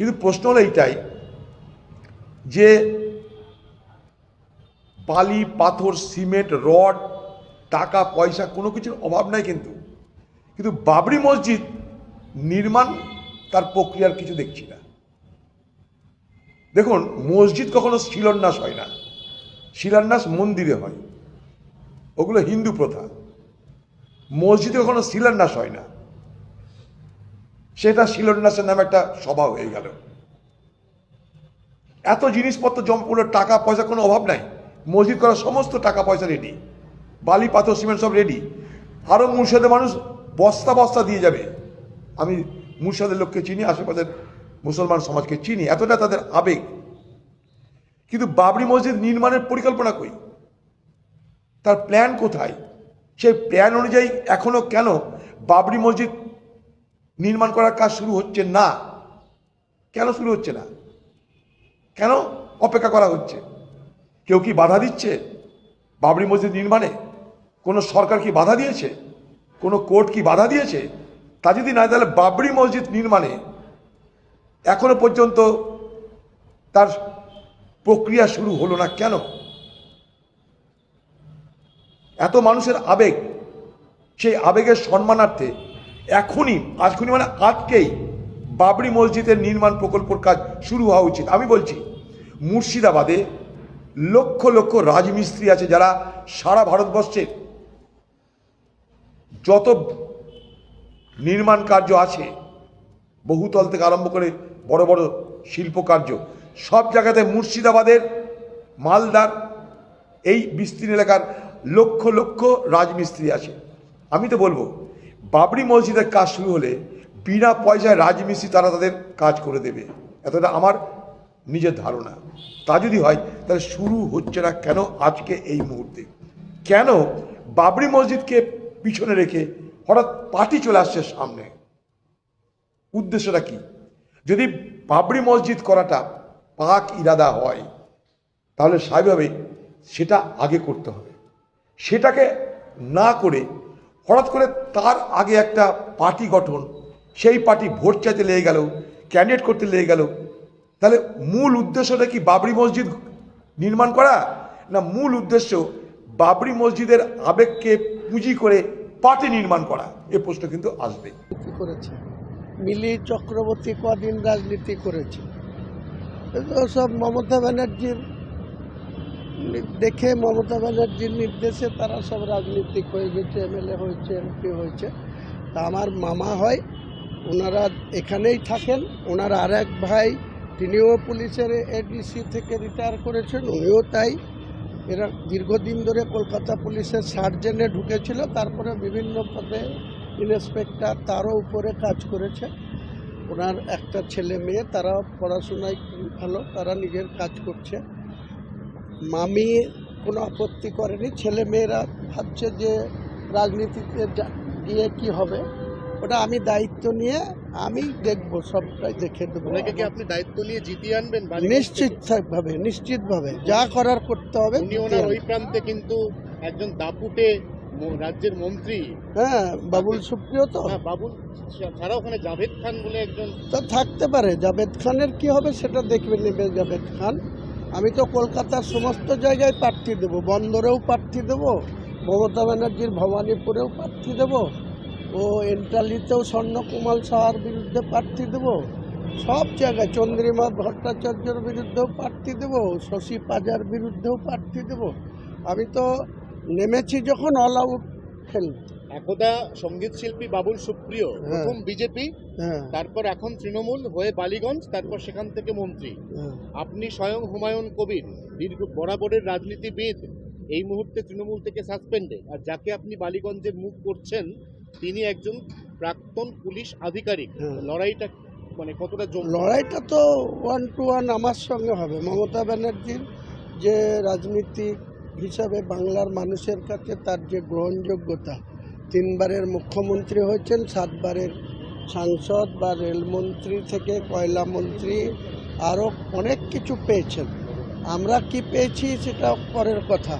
কিন্তু প্রশ্ন হলো এইটাই যে বালি, পাথর, সিমেন্ট, রড, টাকা, পয়সা কোনো কিছুর অভাব নাই কিন্তু। কিন্তু বাবরি মসজিদ নির্মাণ তার প্রক্রিয়ার কিছু দেখছি না। দেখুন, মসজিদ কখনো শিলান্যাস হয় না। শিলান্যাস মন্দিরে হয়। ওগুলো হিন্দু প্রথা। মসজিদে কখনো শিলান্যাস হয় না। সেটা শিলান্যাসের নামে একটা সভা হয়ে গেল। এত জিনিসপত্র জমা কোনো টাকা পয়সা কোনো অভাব নাই। মসজিদ করার সমস্ত টাকা পয়সা রেডি বালি, পাথর, সিমেন্ট সব রেডি আরও মুর্শিদের মানুষ বস্তা বস্তা দিয়ে যাবে। আমি মুর্শিদের লোককে চিনি, আশেপাশের মুসলমান সমাজকে চিনি, এতটা তাদের আবেগ। কিন্তু বাবরি মসজিদ নির্মাণের পরিকল্পনা কই? তার প্ল্যান কোথায়? সেই প্ল্যান অনুযায়ী এখনও কেন বাবরি মসজিদ নির্মাণ করার কাজ শুরু হচ্ছে না। কেন শুরু হচ্ছে না? কেন অপেক্ষা করা হচ্ছে? কেউ কি বাধা দিচ্ছে? বাবরি মসজিদ নির্মাণে কোনো সরকার কি বাধা দিয়েছে? কোনো কোর্ট কি বাধা দিয়েছে? তা যদি না তাহলে বাবরি মসজিদ নির্মাণে এখনও পর্যন্ত তার প্রক্রিয়া শুরু হলো না কেন? এত মানুষের আবেগ, সেই আবেগের সম্মানার্থে এখনই আজখুনি মানে আজকেই বাবরি মসজিদের নির্মাণ প্রকল্পর কাজ শুরু হওয়া উচিত। আমি বলছি, মুর্শিদাবাদে লক্ষ লক্ষ রাজমিস্ত্রি আছে যারা সারা ভারতবর্ষের যত নির্মাণ কার্য আছে, বহুতল থেকে আরম্ভ করে বড় বড় শিল্প কার্য, সব জায়গাতে মুর্শিদাবাদের মালদার এই বিস্তীর্ণ এলাকার লক্ষ লক্ষ রাজমিস্ত্রি আছে। আমি তো বলব বাবরি মসজিদের কাজ শুরু হলে বিনা পয়সায় রাজমিস্ত্রি তারা তাদের কাজ করে দেবে। এতটা আমার নিজের ধারণা। তা যদি হয়, তাহলে শুরু হচ্ছে না কেন আজকে এই মুহূর্তে? কেন বাবরি মসজিদকে পিছনে রেখে হঠাৎ পার্টি চলে আসছে সামনে? উদ্দেশ্যটা কি? যদি বাবরি মসজিদ করাটা পাক ইরাদা হয়, তাহলে স্বাভাবিকভাবেই সেটা আগে করতে হবে। সেটাকে না করে হঠাৎ করে তার আগে একটা পার্টি গঠন, সেই পার্টি ভোট চাইতে লেগে গেল ক্যান্ডিডেট করতে লেগে গেল। তাহলে মূল উদ্দেশ্যটা কি বাবরি মসজিদ নির্মাণ করা, না মূল উদ্দেশ্য বাবরি মসজিদের আবেগকে পুঁজি করে পার্টি নির্মাণ করা? এ প্রশ্ন কিন্তু আসবে করেছে। মিলি চক্রবর্তী কদিন রাজনীতি করেছে। সব মমতা ব্যানার্জির দেখে মমতা ব্যানার্জির নির্দেশে তারা সব রাজনীতিক হয়ে গেছে, এমএলএ হয়েছে, এমপি হয়েছে। তা আমার মামা হয়, ওনারা এখানেই থাকেন। ওনার আর এক ভাই, তিনিও পুলিশের এডিসি থেকে রিটায়ার করেছেন, উনিও তাই। এরা দীর্ঘদিন ধরে কলকাতা পুলিশের সার্জেনে ঢুকেছিল, তারপরে বিভিন্ন পদে ইন্সপেক্টর তারও উপরে কাজ করেছে। ওনার একটা ছেলে মেয়ে তারা পড়াশোনায় ভালো, তারা নিজের কাজ করছে। মামি কোনো আপত্তি করেনি। ছেলে মেয়েরা ভাবছে যে রাজনীতিতে যা- গিয়ে কি হবে। ওটা আমি দায়িত্ব নিয়ে আমি দেখব সবটাই দেখে দেবো। কি আপনি দায়িত্ব নিয়ে জিতিয়ে আনবেন নিশ্চিত ভাবে নিশ্চিতভাবে। যা করার করতে হবে? উনি ওনার ওই প্রান্তে কিন্তু একজন দাপুটে রাজ্যের মন্ত্রী। হ্যাঁ বাবুল সুপ্রিয় তো। হ্যাঁ বাবুল ছাড়া ওখানে জাভেদ খান বলে একজন তা থাকতে পারে। জাভেদ খানের কি হবে সেটা দেখবে নেবে জাভেদ খান। আমি তো কলকাতার সমস্ত জায়গায় প্রার্থী দেবো, বন্দরেও প্রার্থী দেবো, মমতা ব্যানার্জির ভবানীপুরেও প্রার্থী দেবো, ও এন্টালিতেও স্বর্ণকুমাল সাহার বিরুদ্ধে প্রার্থী দেবো, সব জায়গায় চন্দ্রিমা ভট্টাচার্যের বিরুদ্ধেও প্রার্থী দেবো, শশী পাজার বিরুদ্ধেও প্রার্থী দেবো। আমি তো নেমেছি যখন অল আউট খেলতে। একদা সংগীত শিল্পী বাবুল সুপ্রিয় প্রথম বিজেপি হ্যাঁ। তারপর এখন তৃণমূল হয়ে বালিগঞ্জ তারপর সেখান থেকে মন্ত্রী। হ্যাঁ। আপনি স্বয়ং হুমায়ুন কবির দীর্ঘ বরাবরের রাজনীতিবিদ এই মুহূর্তে তৃণমূল থেকে সাসপেন্ডে আর যাকে আপনি বালিগঞ্জের মুখ করছেন তিনি একজন প্রাক্তন পুলিশ আধিকারিক। হ্যাঁ। লড়াইটা মানে কতটা লড়াইটা তো ওয়ান টু ওয়ান আমার সঙ্গে হবে। মমতা ব্যানার্জির যে রাজনীতিক হিসাবে বাংলার মানুষের কাছে তার যে গ্রহণযোগ্যতা তিনবারের মুখ্যমন্ত্রী হয়েছেন, সাতবারের সাংসদ বা রেলমন্ত্রী থেকে কয়লা মন্ত্রী, আরও অনেক কিছু পেয়েছেন। আমরা কি পেয়েছি সেটা পরের কথা।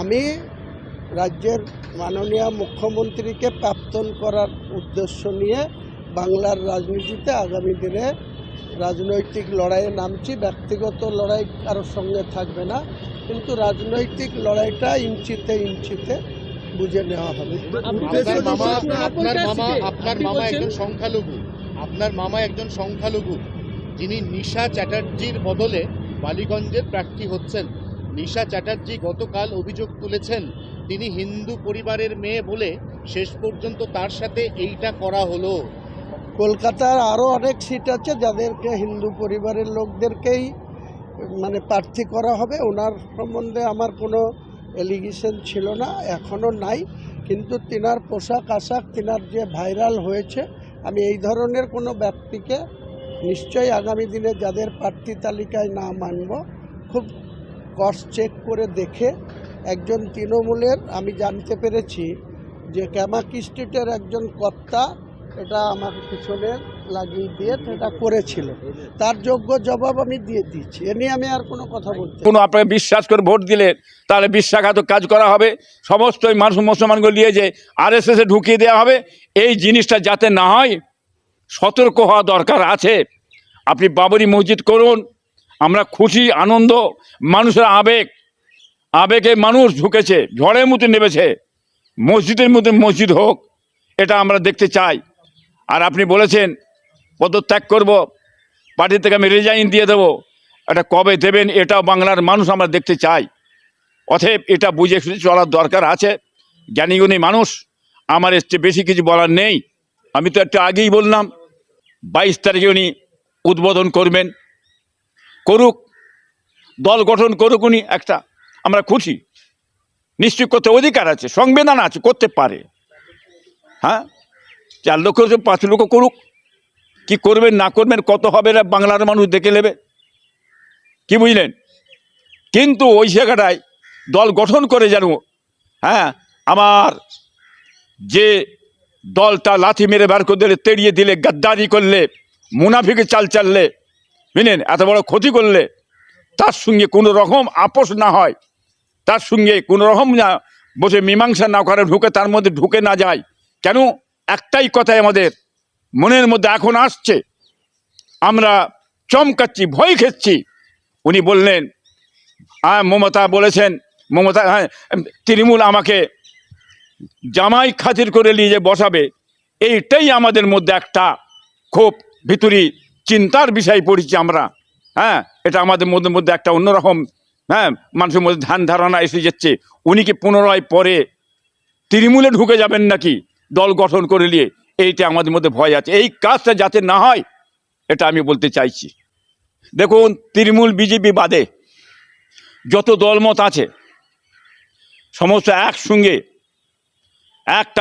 আমি রাজ্যের মাননীয় মুখ্যমন্ত্রীকে প্রাপ্তন করার উদ্দেশ্য নিয়ে বাংলার রাজনীতিতে আগামী দিনে রাজনৈতিক লড়াইয়ে নামছি। ব্যক্তিগত লড়াই কারোর সঙ্গে থাকবে না, কিন্তু রাজনৈতিক লড়াইটা ইঞ্চিতে ইঞ্চিতে বুঝে নেওয়া হবে। আপনার মামা আপনার মামা আপনার মামা একজন সংখ্যালঘু। আপনার মামা একজন সংখ্যালঘু। যিনি নিশা চ্যাটার্জির বদলে বালিগঞ্জের প্রার্থী হচ্ছেন। নিশা চ্যাটার্জি গতকাল অভিযোগ তুলেছেন তিনি হিন্দু পরিবারের মেয়ে বলে শেষ পর্যন্ত তার সাথে এইটা করা হলো। কলকাতার আরও অনেক সিট আছে যাদেরকে হিন্দু পরিবারের লোকদেরকেই মানে প্রার্থী করা হবে। ওনার সম্বন্ধে আমার কোনো এলিগেশন ছিল না, এখনও নাই। কিন্তু তিনার পোশাক আশাক, তিনার যে ভাইরাল হয়েছে, আমি এই ধরনের কোনো ব্যক্তিকে নিশ্চয়ই আগামী দিনে যাদের প্রার্থী তালিকায় না মানব, খুব কস চেক করে দেখে একজন তৃণমূলের, আমি জানতে পেরেছি যে ক্যামাকি স্ট্রিটের একজন কর্তা, এটা আমার পিছনে লাগিয়ে দিয়ে এটা করেছিল। তার যোগ্য জবাব আমি দিয়ে দিচ্ছি এ নিয়ে আমি আর কোনো কথা না। কোনো আপনাকে বিশ্বাস করে ভোট দিলে তাহলে বিশ্বাসঘাতক কাজ করা হবে। সমস্ত মানুষ মুসলমানগুলো নিয়ে যে আর এস এসে ঢুকিয়ে দেওয়া হবে, এই জিনিসটা যাতে না হয়, সতর্ক হওয়া দরকার আছে। আপনি বাবরি মসজিদ করুন, আমরা খুশি, আনন্দ, মানুষের আবেগ। আবেগে মানুষ ঢুকেছে, ঝড়ের মতো নেমেছে। মসজিদের মধ্যে মসজিদ হোক, এটা আমরা দেখতে চাই। আর আপনি বলেছেন পদত্যাগ করব, পার্টি থেকে আমি রিজাইন দিয়ে দেবো। এটা কবে দেবেন, এটাও বাংলার মানুষ আমরা দেখতে চাই। অতএব এটা বুঝে শুনে চলার দরকার আছে। জ্ঞানীগুণী মানুষ, আমার এর বেশি কিছু বলার নেই। আমি তো একটা আগেই বললাম, বাইশ তারিখে উনি উদ্বোধন করবেন। করুক, দল গঠন করুক উনি একটা, আমরা খুশি। নিশ্চয় করতে অধিকার আছে, সংবিধান আছে, করতে পারে। হ্যাঁ? চার লক্ষ, পাঁচ লক্ষ করুক। কি করবেন, না করবেন, কত হবে না বাংলার মানুষ দেখে নেবে? কি বুঝলেন? কিন্তু ওই জায়গাটায় দল গঠন করে যেন হ্যাঁ আমার যে দলটা লাথি মেরে বার করে দিলে, তেড়িয়ে দিলে, গাদ্দারি করলে, মুনাফিকে চাল চাললে, বুঝলেন? এত বড় ক্ষতি করলে, তার সঙ্গে কোনো রকম আপোষ না হয়, তার সঙ্গে কোনো রকম না, বসে মীমাংসা না করে, ঢুকে তার মধ্যে ঢুকে না যায়। কেন? একটাই কথাই আমাদের মনের মধ্যে এখন আসছে। আমরা চমকাচ্ছি, ভয় খেচ্ছি। উনি বললেন হ্যাঁ মমতা বলেছেন, মমতা হ্যাঁ তৃণমূল আমাকে জামাই খাতির করে নিয়ে যে বসাবে, এইটাই আমাদের মধ্যে একটা খুব ভিতরি চিন্তার বিষয় পড়েছি আমরা। হ্যাঁ এটা আমাদের মধ্যে মধ্যে একটা অন্যরকম হ্যাঁ মানুষের মধ্যে ধ্যান ধারণা এসে যাচ্ছে। উনি কি পুনরায় পরে তৃণমূলে ঢুকে যাবেন নাকি দল গঠন করে নিয়ে? এইটা আমাদের মধ্যে ভয় আছে। এই কাজটা যাতে না হয়, এটা আমি বলতে চাইছি। দেখুন, তৃণমূল বিজেপি বাদে যত দলমত আছে, সমস্ত একসঙ্গে একটা